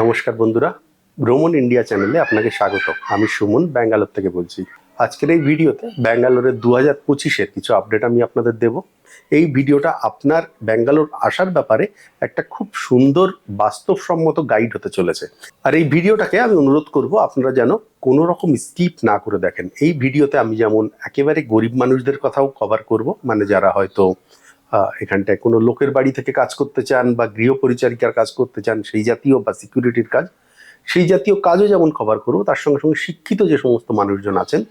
নমস্কার বন্ধুরা, ভ্রমণ ইন্ডিয়া চ্যানেলে আপনাকে স্বাগত। আমি সুমন, ব্যাঙ্গালোর থেকে বলছি। আজকের এই ভিডিওতে ব্যাঙ্গালোরের দু হাজার পঁচিশের কিছু আপডেট আমি আপনাদের দেব। এই ভিডিওটা আপনার ব্যাঙ্গালোর আসার ব্যাপারে একটা খুব সুন্দর, বাস্তবসম্মত গাইড হতে চলেছে। আর এই ভিডিওটাকে আমি অনুরোধ করব আপনারা যেন কোনো রকম স্কিপ না করে দেখেন। এই ভিডিওতে আমি যেমন একেবারে গরিব মানুষদের কথাও কভার করব মানে যারা হয়তো এখানটায় কোনো লোকের বাড়ি থেকে কাজ করতে চান বা গৃহ পরিচারিকার কাজ করতে চান, সেই জাতীয় বা সিকিউরিটির কাজ, সেই জাতীয় কাজও যেমন কভার করব, তার সঙ্গে সঙ্গে শিক্ষিত যে সমস্ত মানুষজন আছেন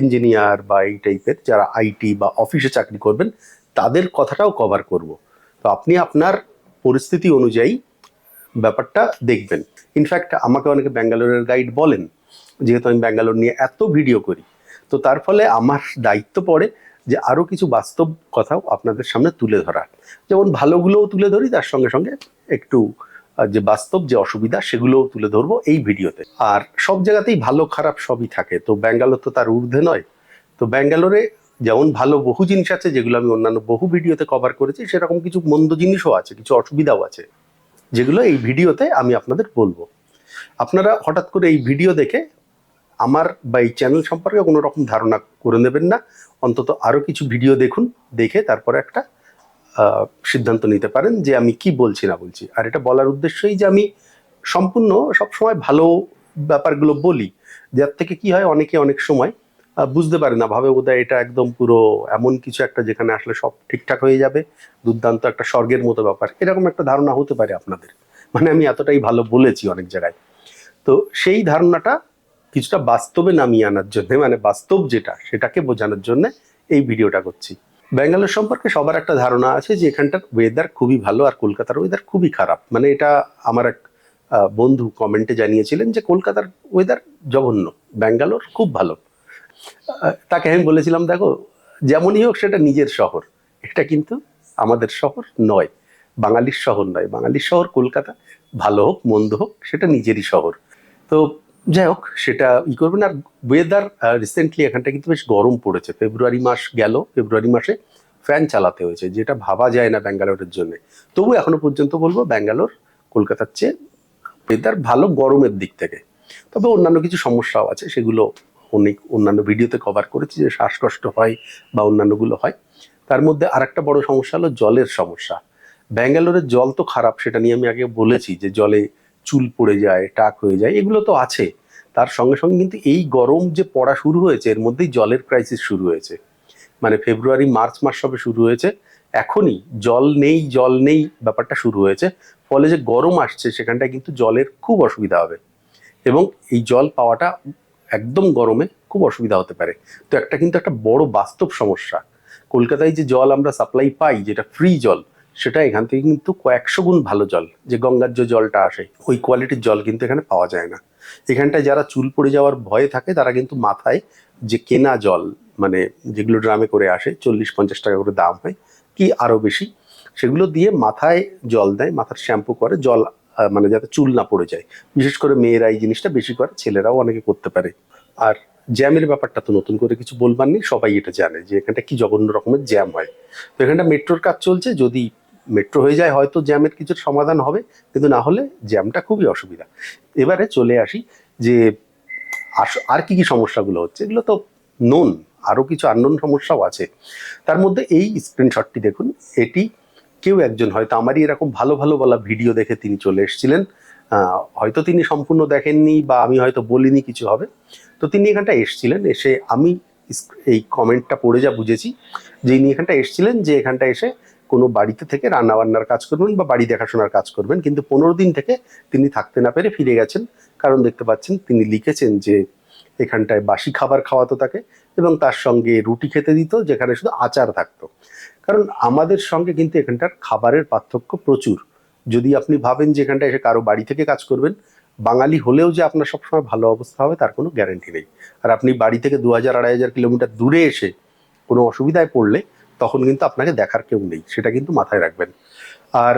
ইঞ্জিনিয়ার বা এই টাইপের যারা আইটি বা অফিসে চাকরি করবেন, তাদের কথাটাও কভার করব। তো আপনি আপনার পরিস্থিতি অনুযায়ী ব্যাপারটা দেখবেন। ইনফ্যাক্ট আমাকে অনেকে ব্যাঙ্গালোরের গাইড বলেন, যেহেতু আমি ব্যাঙ্গালোর নিয়ে এত ভিডিও করি, তো তার ফলে আমার দায়িত্ব পড়ে যে আরও কিছু বাস্তব কথাও আপনাদের সামনে তুলে ধরা যেমন ভালোগুলোও তুলে ধরি, তার সঙ্গে সঙ্গে একটু যে বাস্তব যে অসুবিধা, সেগুলোও তুলে ধরবো এই ভিডিওতে। আর সব জায়গাতেই ভালো খারাপ সবই থাকে। তো ব্যাঙ্গালোর তো তার ঊর্ধ্বে নয়। তো ব্যাঙ্গালোরে যেমন ভালো বহু জিনিস আছে, যেগুলো আমি অন্যান্য বহু ভিডিওতে কভার করেছি, সেরকম কিছু মন্দ জিনিসও আছে, কিছু অসুবিধাও আছে। যেগুলো এই ভিডিওতে আমি আপনাদের বলব। আপনারা হঠাৎ করে এই ভিডিও দেখে আমার বা এই চ্যানেল সম্পর্কে কোনো রকম ধারণা করে নেবেন না। অন্তত আরও কিছু ভিডিও দেখুন, দেখে তারপরে একটা সিদ্ধান্ত নিতে পারেন যে আমি কি বলছি না বলছি। আর এটা বলার উদ্দেশ্যই যে আমি সম্পূর্ণ সবসময় ভালো ব্যাপারগুলো বলি, যার থেকে কি হয় অনেকে অনেক সময় বুঝতে পারে না, ভাবে বোধহয় এটা একদম পুরো এমন কিছু একটা যেখানে আসলে সব ঠিকঠাক হয়ে যাবে, দুর্দান্ত একটা স্বর্গের মতো ব্যাপার। এরকম একটা ধারণা হতে পারে আপনাদের। মানে আমি এতটাই ভালো বলেছি অনেক জায়গায়। তো সেই ধারণাটা কিছুটা বাস্তবে নামিয়ে আনার জন্য মানে বাস্তব যেটা সেটাকে বোঝানোর জন্য এই ভিডিওটা করছি। ব্যাঙ্গালোর সম্পর্কে সবার একটা ধারণা আছে যে এখানটার ওয়েদার খুবই ভালো আর কলকাতার ওয়েদার খুবই খারাপ। মানে এটা আমার এক বন্ধু কমেন্টে জানিয়েছিলেন যে কলকাতার ওয়েদার জঘন্য, ব্যাঙ্গালোর খুব ভালো। তাকে আমি বলেছিলাম, দেখো, যেমনই হোক সেটা নিজের শহর, এটা কিন্তু আমাদের শহর নয়, বাঙালির শহর নয়। বাঙালির শহর কলকাতা, ভালো হোক, মন্দ হোক, সেটা নিজেরই শহর। তো যাই হোক সেটা ই করবেন। আর ওয়েদার রিসেন্টলি এখানটা কিন্তু বেশ গরম পড়েছে। ফেব্রুয়ারি মাস গেল, ফেব্রুয়ারি মাসে ফ্যান চালাতে হয়েছে, যেটা ভাবা যায় না ব্যাঙ্গালোরের জন্য। তবু এখনও পর্যন্ত বলব, ব্যাঙ্গালোর, কলকাতার চেয়ে ওয়েদার ভালো গরমের দিক থেকে। তবে অন্যান্য কিছু সমস্যাও আছে, সেগুলো অনেক অন্যান্য ভিডিওতে কভার করেছি, যে শ্বাসকষ্ট হয় বা অন্যান্যগুলো হয়। তার মধ্যে আরেকটা বড় সমস্যা হলো জলের সমস্যা। ব্যাঙ্গালোরের জল তো খারাপ, সেটা নিয়ে আমি আগে বলেছি, যে জলে চুল পড়ে যায়, টাক হয়ে যায়, এগুলো তো আছে। তার সঙ্গে সঙ্গে কিন্তু এই গরম যে পড়া শুরু হয়েছে, এর মধ্যেই জলের ক্রাইসিস শুরু হয়েছে। মানে ফেব্রুয়ারি মার্চ মাস সবে শুরু হয়েছে, এখনই জল নেই জল নেই ব্যাপারটা শুরু হয়েছে। ফলে যে গরম আসছে, সেখানটায় কিন্তু জলের খুব অসুবিধা হবে। এবং এই জল পাওয়াটা একদম গরমে খুব অসুবিধা হতে পারে। তো একটা কিন্তু একটা বড় বাস্তব সমস্যা। কলকাতায় যে জল আমরা সাপ্লাই পাই, যেটা ফ্রি জল, সেটা এখান থেকে কিন্তু কয়েকশো গুণ ভালো জল, যে গঙ্গার যে জলটা আসে, ওই কোয়ালিটির জল কিন্তু এখানে পাওয়া যায় না। এখানটায় যারা চুল পড়ে যাওয়ার ভয়ে থাকে, তারা কিন্তু মাথায় যে কেনা জল মানে যেগুলো ড্রামে করে আসে, চল্লিশ পঞ্চাশ টাকা করে দাম হয়, কি আরও বেশি? সেগুলো দিয়ে মাথায় জল দেয়, মাথার শ্যাম্পু করে, জল মানে যাতে চুল না পড়ে যায়। বিশেষ করে মেয়েরা এই জিনিসটা বেশি করে, ছেলেরাও অনেকে করতে পারে। আর জ্যামের ব্যাপারটা তো নতুন করে কিছু বলবার নেই, সবাই এটা জানে যে এখানটা কি জঘন্য রকমের জ্যাম হয়। তো এখানটা মেট্রোর কাজ চলছে, যদি মেট্রো হয়ে যায়, হয়তো জ্যামের কিছু সমাধান হবে, কিন্তু না হলে জ্যামটা খুবই অসুবিধা। এবারে চলে আসি যে আর কি কি সমস্যাগুলো হচ্ছে, এগুলো তো নোন আরও কিছু আননোন সমস্যাও আছে। তার মধ্যে এই স্ক্রিনশটটি দেখুন, এটি কেউ একজন, হয়তো আমারই এরকম ভালো ভালো বলা ভিডিও দেখে তিনি চলে এসেছিলেন হয়তো তিনি সম্পূর্ণ দেখেননি বা আমি হয়তো বলিনি কিছু হবে। তো তিনি এখানটা এসেছিলেন, এসে আমি এই কমেন্টটা পড়ে যা বুঝেছি, যে ইনি এখানটা এসেছিলেন, যে এখানটা এসে কোনো বাড়িতে থেকে রান্নাবান্নার কাজ করবেন বা বাড়ি দেখাশোনার কাজ করবেন, কিন্তু পনেরো দিন থেকে তিনি থাকতে না পেরে ফিরে গেছেন। কারণ দেখতে পাচ্ছেন তিনি লিখেছেন যে এখানটায় বাসি খাবার খাওয়াতো তাকে এবং তার সঙ্গে রুটি খেতে দিত, যেখানে শুধু আচার থাকতো। কারণ আমাদের সঙ্গে কিন্তু এখানটার খাবারের পার্থক্য প্রচুর। যদি আপনি ভাবেন যে এখানটা এসে কারও বাড়ি থেকে কাজ করবেন, বাঙালি হলেও যে আপনার সবসময় ভালো অবস্থা হবে তার কোনো গ্যারেন্টি নেই। আর আপনি বাড়ি থেকে দু হাজার, আড়াই হাজার কিলোমিটার দূরে এসে কোনো অসুবিধায় পড়লে তখন কিন্তু আপনাকে দেখার কেউ নেই, সেটা কিন্তু মাথায় রাখবেন। আর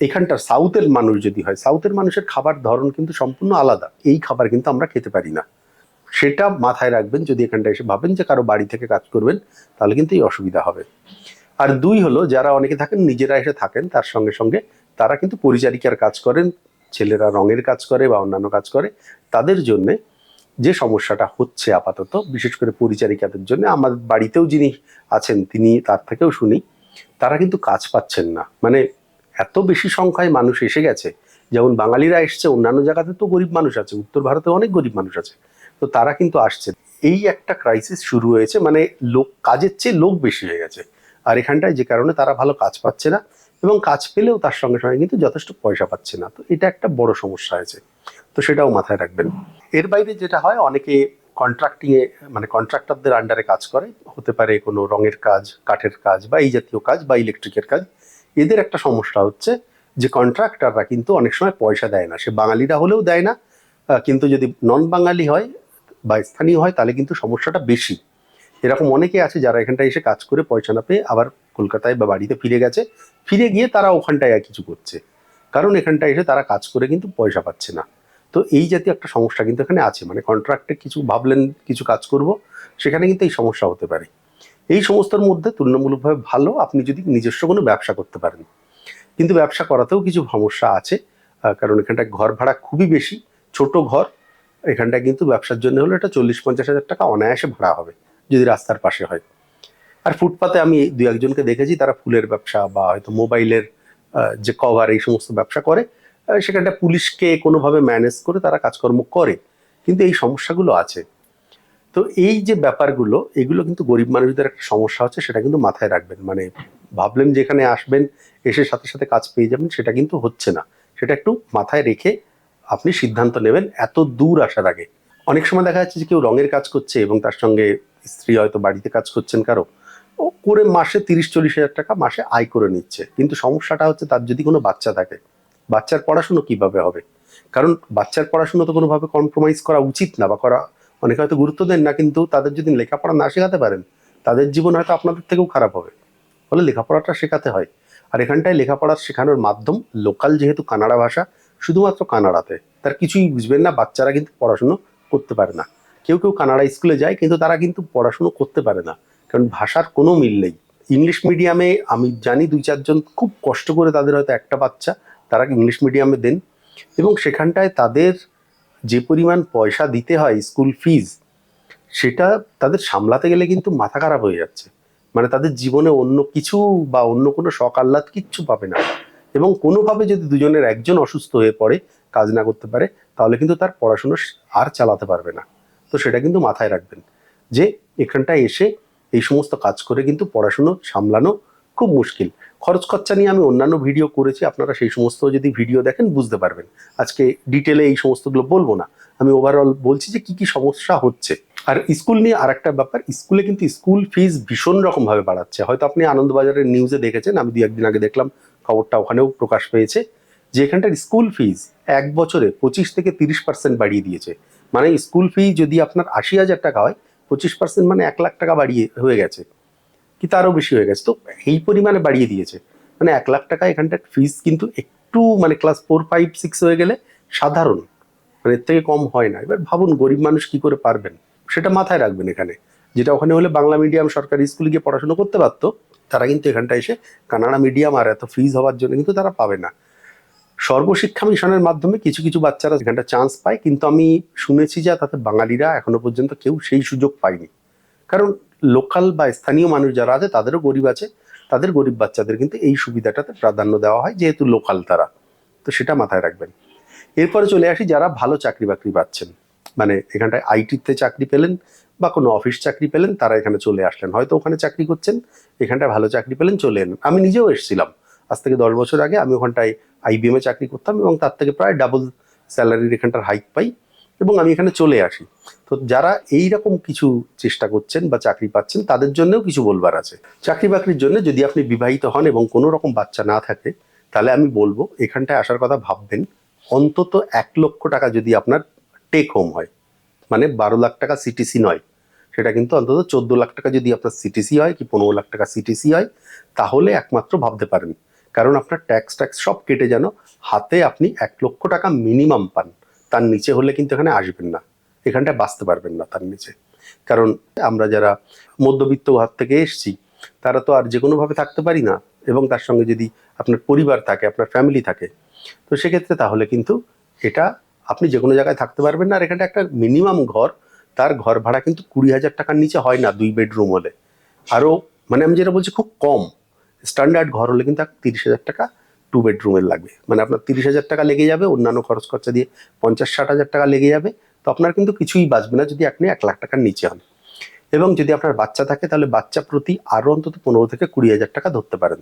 এখানটার সাউথের মানুষ যদি হয় সাউথের মানুষের খাবার ধরন কিন্তু সম্পূর্ণ আলাদা, এই খাবার কিন্তু আমরা খেতে পারি না। সেটা মাথায় রাখবেন, যদি এখানটা এসে ভাবেন যে কারও বাড়ি থেকে কাজ করবেন, তাহলে কিন্তু এই অসুবিধা হবে। আর দুই হলো, যারা অনেকে থাকেন, নিজেরা এসে থাকেন, তার সঙ্গে সঙ্গে তারা কিন্তু পরিচারিকার কাজ করেন, ছেলেরা রঙের কাজ করে বা অন্যান্য কাজ করে, তাদের জন্যে যে সমস্যাটা হচ্ছে আপাতত, বিশেষ করে পরিচারিকাদের জন্য আমাদের বাড়িতেও যিনি আছেন, তিনি তার থেকেও শুনি, তারা কিন্তু কাজ পাচ্ছেন না। মানে এত বেশি সংখ্যায় মানুষ এসে গেছে, যেমন বাঙালিরা এসছে, অন্যান্য জায়গাতে তো গরিব মানুষ আছে, উত্তর ভারতে অনেক গরিব মানুষ আছে, তো তারা কিন্তু আসছে। এই একটা ক্রাইসিস শুরু হয়েছে মানে লোক, কাজের চেয়ে লোক বেশি হয়ে গেছে। আর এখানটায় যে কারণে তারা ভালো কাজ পাচ্ছে না, এবং কাজ পেলেও তার সঙ্গে সঙ্গে কিন্তু যথেষ্ট পয়সা পাচ্ছে না। তো এটা একটা বড় সমস্যা হয়েছে। তো সেটাও মাথায় রাখবেন। এর বাইরে যেটা হয়, অনেকে কন্ট্রাক্টিংয়ে মানে কন্ট্রাক্টরদের আন্ডারে কাজ করে। হতে পারে কোনো রঙের কাজ, কাঠের কাজ বা এই জাতীয় কাজ বা ইলেকট্রিকের কাজ। এদের একটা সমস্যা হচ্ছে যে কন্ট্রাক্টররা কিন্তু অনেক সময় পয়সা দেয় না। সে বাঙালিরা হলেও দেয় না। কিন্তু যদি নন বাঙালি হয় বা স্থানীয় হয়, তাহলে কিন্তু সমস্যাটা বেশি। এরকম অনেকে আছে যারা এখানটায় এসে কাজ করে পয়সা না পেয়ে আবার কলকাতায় বা বাড়িতে ফিরে গেছে। ফিরে গিয়ে তারা ওখানটায় কিছু করছে। কারণ এখানটায় এসে তারা কাজ করে কিন্তু পয়সা পাচ্ছে না। তো এই জাতীয় একটা সমস্যা কিন্তু এখানে আছে। মানে কন্ট্রাক্টে কিছু ভাবলেন, কিছু কাজ করব, সেখানে কিন্তু এই সমস্যা হতে পারে। এই সমস্যার মধ্যে তুলনামূলকভাবে ভালো, আপনি যদি নিজস্ব কোনো ব্যবসা করতে পারেন। কিন্তু ব্যবসা করাতেও কিছু সমস্যা আছে কারণ এখানটায় ঘর ভাড়া খুবই বেশি, ছোট ঘর, এখানটায় কিন্তু ব্যবসার জন্য হলে এটা চল্লিশ, পঞ্চাশ হাজার টাকা অনায়াসে ভাড়া হবে, যদি রাস্তার পাশে হয়। আর ফুটপাতে আমি দু একজনকে দেখেছি, তারা ফুলের ব্যবসা বা হয়তো মোবাইলের যে কভার এই সমস্ত ব্যবসা করে সেখানটা পুলিশকে কোনোভাবে ম্যানেজ করে তারা কাজকর্ম করে। কিন্তু এই সমস্যাগুলো আছে। তো এই যে ব্যাপারগুলো, এগুলো কিন্তু গরিব মানুষদের একটা সমস্যা হচ্ছে, সেটা কিন্তু মাথায় রাখবেন। মানে ভাবলেন যেখানে আসবেন, এসে সাথে সাথে কাজ পেয়ে যাবেন, সেটা কিন্তু হচ্ছে না। সেটা একটু মাথায় রেখে আপনি সিদ্ধান্ত নেবেন এত দূর আসার আগে। অনেক সময় দেখা যাচ্ছে যে কেউ রঙের কাজ করছে এবং তার সঙ্গে স্ত্রী হয়তো বাড়িতে কাজ করছেন কারও। ও করে মাসে তিরিশ, চল্লিশ হাজার টাকা মাসে আয় করে নিচ্ছে। কিন্তু সমস্যাটা হচ্ছে তার যদি কোনো বাচ্চা থাকে বাচ্চার পড়াশুনো কীভাবে হবে? কারণ বাচ্চার পড়াশুনো তো কোনোভাবে কম্প্রোমাইজ করা উচিত না বা করা অনেকে হয়তো গুরুত্ব দেন না, কিন্তু তাদের যদি লেখাপড়া না শেখাতে পারেন, তাদের জীবন হয়তো আপনাদের থেকেও খারাপ হবে। ফলে লেখাপড়াটা শেখাতে হয়। আর এখানটায় লেখাপড়া শেখানোর মাধ্যম লোকাল যেহেতু কানাডা ভাষা, শুধুমাত্র কানাডাতে, তার কিছুই বুঝবেন না, বাচ্চারা কিন্তু পড়াশুনো করতে পারে না। কেউ কেউ কানাডা স্কুলে যায়, কিন্তু তারা কিন্তু পড়াশুনো করতে পারে না। কারণ ভাষার কোনো মিল নেই। ইংলিশ মিডিয়ামে আমি জানি দুই চারজন খুব কষ্ট করে তাদের হয়তো একটা বাচ্চা তারা ইংলিশ মিডিয়ামে দেন এবং সেখানটায় তাদের যে পরিমাণ পয়সা দিতে হয়, স্কুল ফিজ, সেটা তাদের সামলাতে গেলে কিন্তু মাথা খারাপ হয়ে যাচ্ছে। মানে তাদের জীবনে অন্য কিছু বা অন্য কোনো শখ, আহ্লাদ কিচ্ছু পাবে না। এবং কোনোভাবে যদি দুজনের একজন অসুস্থ হয়ে পড়ে, কাজ না করতে পারে, তাহলে কিন্তু তার পড়াশুনো আর চালাতে পারবে না। তো সেটা কিন্তু মাথায় রাখবেন যে, এখানটায় এসে এই সমস্ত কাজ করে কিন্তু পড়াশুনো সামলানো খুব মুশকিল। খরচ খরচা নিয়ে আমি অন্যান্য ভিডিও করেছি, আপনারা সেই সমস্ত যদি ভিডিও দেখেন বুঝতে পারবেন। আজকে ডিটেলে এই সমস্তগুলো বলব না। আমি ওভারঅল বলছি যে কি কি সমস্যা হচ্ছে। আর স্কুল নিয়ে আর একটা ব্যাপার স্কুলে কিন্তু স্কুল ফিস ভীষণ রকমভাবে বাড়াচ্ছে। হয়তো আপনি আনন্দবাজারের নিউজে দেখেছেন, আমি দু একদিন আগে দেখলাম, খবরটা ওখানেও প্রকাশ পেয়েছে যে এখানটার স্কুল ফিজ এক বছরে পঁচিশ থেকে তিরিশ পার্সেন্ট বাড়িয়ে দিয়েছে। মানে স্কুল ফি যদি আপনার আশি হাজার টাকা হয়, পঁচিশ পার্সেন্ট মানে এক লাখ টাকা বাড়িয়ে, হয়ে গেছে। কি তারও বেশি হয়ে গেছে। তো এই পরিমাণে বাড়িয়ে দিয়েছে। মানে এক লাখ টাকা এখানটার ফিস কিন্তু একটু মানে ক্লাস ফোর ফাইভ সিক্স হয়ে গেলে সাধারণ। মানে এর থেকে কম হয় না। এবার ভাবুন, গরিব মানুষ কি করে পারবেন? সেটা মাথায় রাখবেন এখানে। যেটা ওখানে হলে বাংলা মিডিয়াম সরকারি স্কুলে গিয়ে পড়াশোনা করতে পারতো, তারা কিন্তু এখানটা এসে কানাডা মিডিয়াম আর এত ফিজ হওয়ার জন্য কিন্তু তারা পাবে না। সর্বশিক্ষা মিশনের মাধ্যমে কিছু কিছু বাচ্চারা এখানটা চান্স পায়, কিন্তু আমি শুনেছি যে তাতে বাঙালিরা এখনও পর্যন্ত কেউ সেই সুযোগ পায়নি। কারণ লোকাল বা স্থানীয় মানুষ যারা আছে, তাদেরও গরিব আছে, তাদের গরিব বাচ্চাদের কিন্তু এই সুবিধাটাতে প্রাধান্য দেওয়া হয়, যেহেতু লোকাল তারা। তো সেটা মাথায় রাখবেন। এরপরে চলে আসি, যারা ভালো চাকরি বাকরি পাচ্ছেন। মানে এখানটায় আইটিতে চাকরি পেলেন বা কোনো অফিস চাকরি পেলেন, তারা এখানে চলে আসলেন। হয়তো ওখানে চাকরি করছেন, এখানটায় ভালো চাকরি পেলেন, চলে এলেন। আমি নিজেও এসেছিলাম। আজ থেকে দশ বছর আগে আমি ওখানটায় আইবিএম চাকরি করতাম এবং তার থেকে প্রায় ডাবল স্যালারির এখানটার হাইক পাই। এবং আমি এখানে চলে আসি। তো যারা এই রকম কিছু চেষ্টা করছেন বা চাকরি পাচ্ছেন, তাদের জন্যও কিছু বলবার আছে। চাকরি বাকরির জন্য যদি আপনি বিবাহিত হন এবং কোনো রকম বাচ্চা না থাকে, তাহলে আমি বলব, এখানটায় আসার কথা ভাববেন, অন্তত এক লক্ষ টাকা যদি আপনার টেক হোম হয় মানে বারো লাখ টাকা সিটিসি নয়, সেটা কিন্তু অন্তত চোদ্দ লাখ টাকা যদি আপনার সিটিসি হয় কি পনেরো লাখ টাকা সিটিসি হয়, তাহলে একমাত্র ভাবতে পারেন। কারণ আপনার ট্যাক্স ট্যাক্স সব কেটে যেন হাতে আপনি এক লক্ষ টাকা মিনিমাম পান। তার নিচে হলে কিন্তু এখানে আসবেন না। এখানটায় বাঁচতে পারবেন না তার নিচে। কারণ আমরা যারা মধ্যবিত্ত ঘর থেকে এসছি, তারা তো আর যে কোনোভাবে থাকতে পারি না এবং তার সঙ্গে যদি আপনার পরিবার থাকে, আপনার ফ্যামিলি থাকে, তো সেক্ষেত্রে তাহলে কিন্তু এটা আপনি যে কোনো জায়গায় থাকতে পারবেন না। আর এখানটা একটা মিনিমাম ঘর, তার ঘর ভাড়া কিন্তু কুড়ি হাজার টাকার নিচে হয় না দুই বেডরুম হলে। আরও মানে আমি যেটা বলছি খুব কম। স্ট্যান্ডার্ড ঘর হলে কিন্তু তিরিশ হাজার টাকা টু বেডরুমের লাগবে। মানে আপনার তিরিশ হাজার টাকা লেগে যাবে, অন্যান্য খরচ খরচা দিয়ে পঞ্চাশ, ষাট হাজার টাকা লেগে যাবে, তো আপনার কিন্তু কিছুই বাঁচবে না যদি আপনি এক লাখ টাকার নিচে হন। এবং যদি আপনার বাচ্চা থাকে, তাহলে বাচ্চা প্রতি আরও অন্তত পনেরো থেকে কুড়ি হাজার টাকা ধরতে পারেন।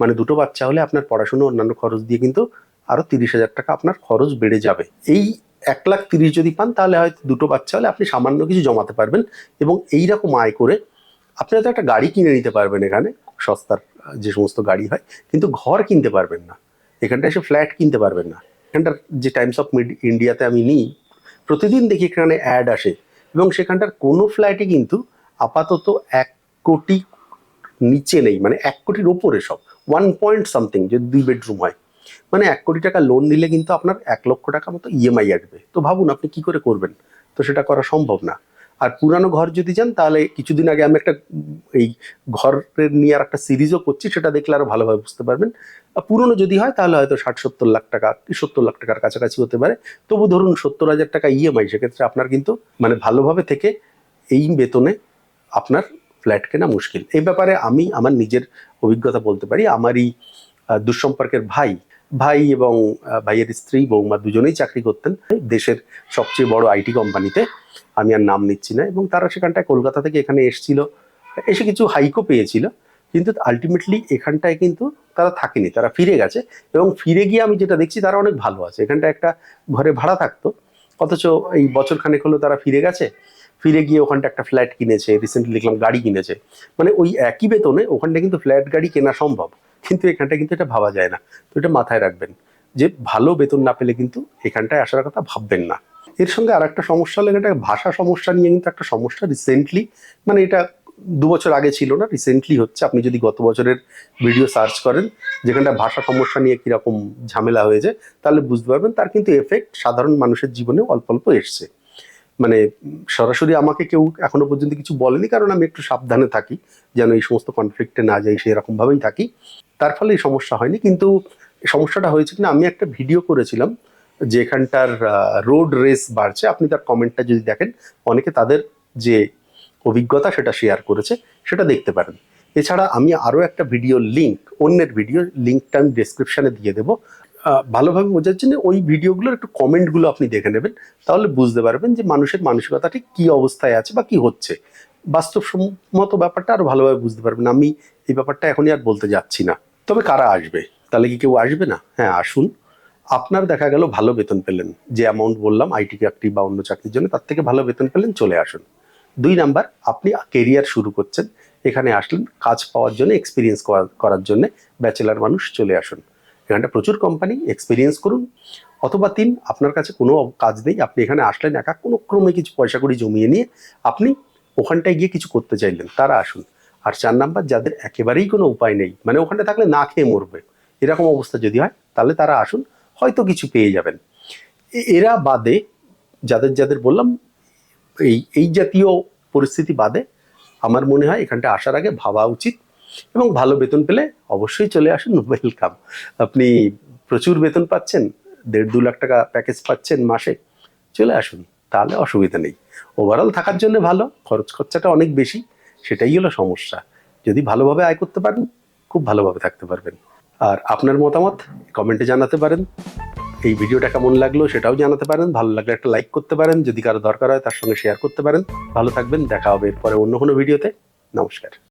মানে দুটো বাচ্চা হলে আপনার পড়াশুনো, অন্যান্য খরচ দিয়ে কিন্তু আরও তিরিশ হাজার টাকা আপনার খরচ বেড়ে যাবে। এই এক লাখ তিরিশ যদি পান, তাহলে হয়তো দুটো বাচ্চা হলে আপনি সামান্য কিছু জমাতে পারবেন। এবং এই রকম আয় করে আপনি হয়তো একটা গাড়ি কিনে নিতে পারবেন এখানে, সস্তার যে সমস্ত গাড়ি হয়, কিন্তু ঘর কিনতে পারবেন না। এখানটা এসে ফ্ল্যাট কিনতে পারবেন না। এখানটার যে টাইমস অফ মিড ইন্ডিয়াতে আমি নিই, প্রতিদিন দেখি এখানে অ্যাড আসে। এবং সেখানটার কোনো ফ্ল্যাটে কিন্তু আপাতত এক কোটি নিচে নেই মানে এক কোটির ওপরে সব। ওয়ান পয়েন্ট সামথিং যদি দুই বেডরুম হয়। মানে এক কোটি টাকা লোন নিলে কিন্তু আপনার এক লক্ষ টাকা মতো ইএমআই আসবে। তো ভাবুন, আপনি কি করে করবেন? তো সেটা করা সম্ভব না। আর পুরানো ঘর যদি যান তাহলে কিছুদিন আগে আমি একটা, এই ঘরের নিয়ে আর একটা সিরিজও করছি, সেটা দেখলে আরও ভালোভাবে বুঝতে পারবেন। পুরনো যদি হয়, তাহলে হয়তো ষাট, সত্তর লাখ টাকা কি সত্তর লাখ টাকার কাছাকাছি হতে পারে। তবু ধরুন সত্তর হাজার টাকা ইএমআই সেক্ষেত্রে আপনার কিন্তু মানে ভালোভাবে থেকে এই বেতনে আপনার ফ্ল্যাট কেনা মুশকিল। এই ব্যাপারে আমি আমার নিজের অভিজ্ঞতা বলতে পারি। আমারই দুঃসম্পর্কের ভাই ভাই এবং ভাইয়ের স্ত্রী, বৌমা দুজনেই চাকরি করতেন দেশের সবচেয়ে বড় আইটি কোম্পানিতে আমি আর নাম নিচ্ছি না এবং তারা সেখানটায় কলকাতা থেকে এখানে এসেছিল। এসে কিছু হাইকও পেয়েছিল, কিন্তু আলটিমেটলি এখানটায় কিন্তু তারা থাকেনি, তারা ফিরে গেছে এবং ফিরে গিয়ে আমি যেটা দেখছি তারা অনেক ভালো আছে। এখানটা একটা ঘরে ভাড়া থাকতো, অথচ এই বছরখানেক হলো তারা ফিরে গেছে। ফিরে গিয়ে ওখানটা একটা ফ্ল্যাট কিনেছে রিসেন্টলি দেখলাম গাড়ি কিনেছে। মানে ওই একই বেতনে ওখানটা কিন্তু ফ্ল্যাট গাড়ি কেনা সম্ভব, কিন্তু এখানটা কিন্তু এটা ভাবা যায় না। তো এটা মাথায় রাখবেন যে ভালো বেতন না পেলে কিন্তু এখানটায় আসার কথা ভাববেন না। এর সঙ্গে আর একটা সমস্যা হলো, এটা ভাষা সমস্যা নিয়ে কিন্তু একটা সমস্যা রিসেন্টলি মানে এটা দু বছর আগে ছিল না রিসেন্টলি হচ্ছে। আপনি যদি গত বছরের ভিডিও সার্চ করেন, যেখানটা ভাষা সমস্যা নিয়ে কীরকম ঝামেলা হয়েছে, তাহলে বুঝতে পারবেন তার কিন্তু এফেক্ট সাধারণ মানুষের জীবনে অল্প অল্প এসছে। মানে সরাসরি আমাকে কেউ এখনও পর্যন্ত কিছু বলেনি, কারণ আমি একটু সাবধানে থাকি, যেন এই সমস্ত কনফ্লিক্টে না যাই সেরকম ভাবেই থাকি। তার ফলে এই সমস্যা হয়নি, কিন্তু সমস্যাটা হয়েছে কিনা, আমি একটা ভিডিও করেছিলাম যেখানটার রোড রেস বাড়ছে, আপনি তার কমেন্টটা যদি দেখেন, অনেকে তাদের যে অভিজ্ঞতা সেটা শেয়ার করেছে, সেটা দেখতে পারেন। এছাড়া আমি আরও একটা ভিডিও লিঙ্ক অন্যের ভিডিও লিঙ্কটা আমি ডেসক্রিপশানে দিয়ে দেবো। ভালোভাবে বোঝার জন্য ওই ভিডিওগুলোর একটু কমেন্টগুলো আপনি দেখে নেবেন, তাহলে বুঝতে পারবেন যে মানুষের মানসিকতা ঠিক কী অবস্থায় আছে বা কি হচ্ছে। বাস্তবসম্মত ব্যাপারটা আরও ভালোভাবে বুঝতে পারবেন। আমি এই ব্যাপারটা এখনই আর বলতে যাচ্ছি না। তবে কারা আসবে? তাহলে কি কেউ আসবে না? হ্যাঁ আসুন। আপনার দেখা গেল ভালো বেতন পেলেন। যে অ্যামাউন্ট বললাম আইটি চাকরি বা অন্য চাকরির জন্য, তার থেকে ভালো বেতন পেলেন, চলে আসুন। দুই নাম্বার, আপনি কেরিয়ার শুরু করছেন, এখানে আসলেন, কাজ পাওয়ার জন্য এক্সপিরিয়েন্স করার জন্য ব্যাচেলার মানুষ চলে আসুন। এখানটা প্রচুর কোম্পানি এক্সপিরিয়েন্স করুন। অথবা তিন, আপনার কাছে কোনো কাজ নেই, আপনি এখানে আসলেন একা, কোনো ক্রমে কিছু পয়সা কড়ি জমিয়ে নিয়ে, আপনি ওখানটায় গিয়ে কিছু করতে চাইলেন, তারা আসুন। আর চার নাম্বার, যাদের একেবারেই কোনো উপায় নেই মানে ওখানে থাকলে না খেয়ে মরবে, এরকম অবস্থা যদি হয়, তাহলে তারা আসুন হয়তো কিছু পেয়ে যাবেন। এরা বাদে, যাদের যাদের বললাম, এই এই জাতীয় পরিস্থিতি বাদে, আমার মনে হয় এখানটা আসার আগে ভাবা উচিত এবং ভালো বেতন পেলে অবশ্যই চলে আসুন ওয়েলকাম আপনি প্রচুর বেতন পাচ্ছেন, দেড় দু লাখ টাকা প্যাকেজ পাচ্ছেন মাসে, চলে আসুন, তাহলে অসুবিধা নেই। ওভারঅল থাকার জন্য ভালো, খরচ খরচাটা অনেক বেশি, সেটাই হলো সমস্যা। যদি ভালোভাবে আয় করতে পারেন, খুব ভালোভাবে থাকতে পারবেন। আর আপনার মতামত কমেন্টে জানাতে পারেন। এই ভিডিওটা কেমন লাগল সেটাও জানাতে পারেন। ভালো লাগলে একটা লাইক করতে পারেন। যদি কারও দরকার হয় তার সঙ্গে শেয়ার করতে পারেন। ভালো থাকবেন। দেখা হবে এরপরে অন্য কোনো ভিডিওতে। নমস্কার।